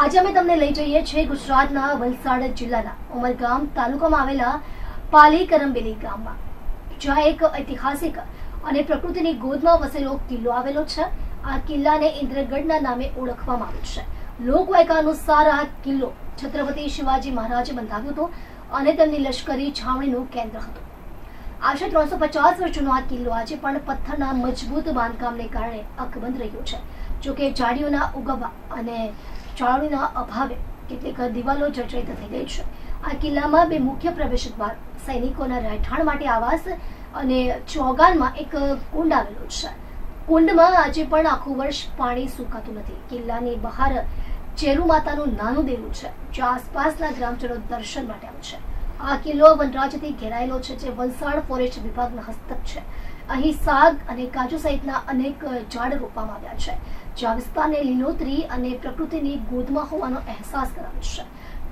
આજે અમે તમને લઈ જઈએ છીએ ગુજરાતના વલસાડ જિલ્લાના ઉમરગામ તાલુકામાં આવેલા પાલી કરંબેલી ગામમાં, જ્યાં એક ઐતિહાસિક અને પ્રકૃતિની ગોદમાં વસેલો કિલ્લો આવેલો છે. આ કિલ્લાને ઇન્દ્રગઢના નામે ઓળખવામાં આવે છે. લોકવાયકા અનુસાર આ કિલ્લો છત્રપતિ શિવાજી મહારાજે બંધાવ્યો હતો અને તેમની લશ્કરી છાવણીનું કેન્દ્ર હતું. આશરે ત્રણસો પચાસ વર્ષનો આ કિલ્લો આજે પણ પથ્થરના મજબૂત બાંધકામને કારણે અકબંધ રહ્યો છે. જોકે જાડીઓના ઉગવા અને જાળવણીના અભાવે કેટલીક દિવાલો જર્જરિત થઈ ગઈ છે. આ કિલ્લામાં બે મુખ્ય પ્રવેશ દ્વાર સૈનિકોના રહેઠાણ માટે આવાસ અને ચોગાનમાં એક કુંડ આવેલો છે. કુંડમાં આજે પણ આખું વર્ષ પાણી સુકાતું નથી. કિલ્લાની બહાર ચેરુ માતાનું નાનું દેવું છે, જે આસપાસના ગ્રામજનો દર્શન માટે આવે છે. આ કિલ્લો વનરાજથી ઘેરાયેલો છે, જે વલસાડ ફોરેસ્ટ વિભાગના હસ્તક છે. અહીં સાગ અને કાજુ સહિતના અનેક ઝાડ રોપવામાં આવ્યા છે. જ્યાં વિસ્તારને લીલોતરી અને પ્રકૃતિની ગોદમાં હોવાનો અહેસાસ કરાવે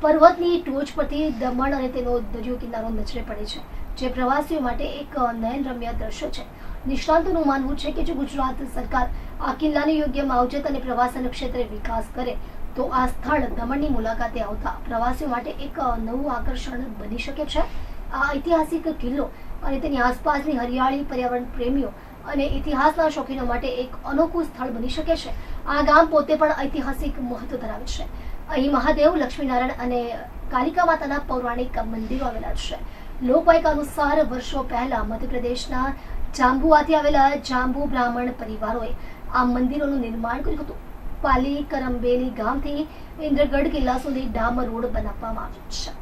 પર્વતની ટોચ પરથી દમણ અને તેનો દરિયો કિનારો નજરે પડે છે, જે પ્રવાસીઓ માટે એક નયનરમ્ય દ્રશ્ય છે. નિષ્ણાંતોનું માનવું છે કે જો ગુજરાત સરકાર આ કિલ્લાની યોગ્ય માવજત અને પ્રવાસન ક્ષેત્રે વિકાસ કરે, તો આ સ્થળ દમણની મુલાકાતે આવતા પ્રવાસીઓ માટે એક નવું આકર્ષણ બની શકે છે. આ ઐતિહાસિક કિલ્લો અને તેની આસપાસની હરિયાળી પર્યાવરણ પ્રેમીઓ અને ઇતિહાસના શોખીનો માટે એક અનોખું સ્થળ બની શકે છે. આ ગામ પોતે પણ ઐતિહાસિક મહત્વ ધરાવે છે. અહીં મહાદેવ, લક્ષ્મીનારાયણ અને કાલિકા માતાના પૌરાણિક મંદિરો આવેલા છે. લોકવાયકા અનુસાર વર્ષો પહેલા મધ્યપ્રદેશના જાંબુઆથી આવેલા જાંબુ બ્રાહ્મણ પરિવારોએ આ મંદિરોનું નિર્માણ કર્યું હતું. પાલી કરંબેલી ગામથી ઇન્દ્રગઢ કિલ્લા સુધી ડામર રોડ બનાવવામાં આવ્યો છે.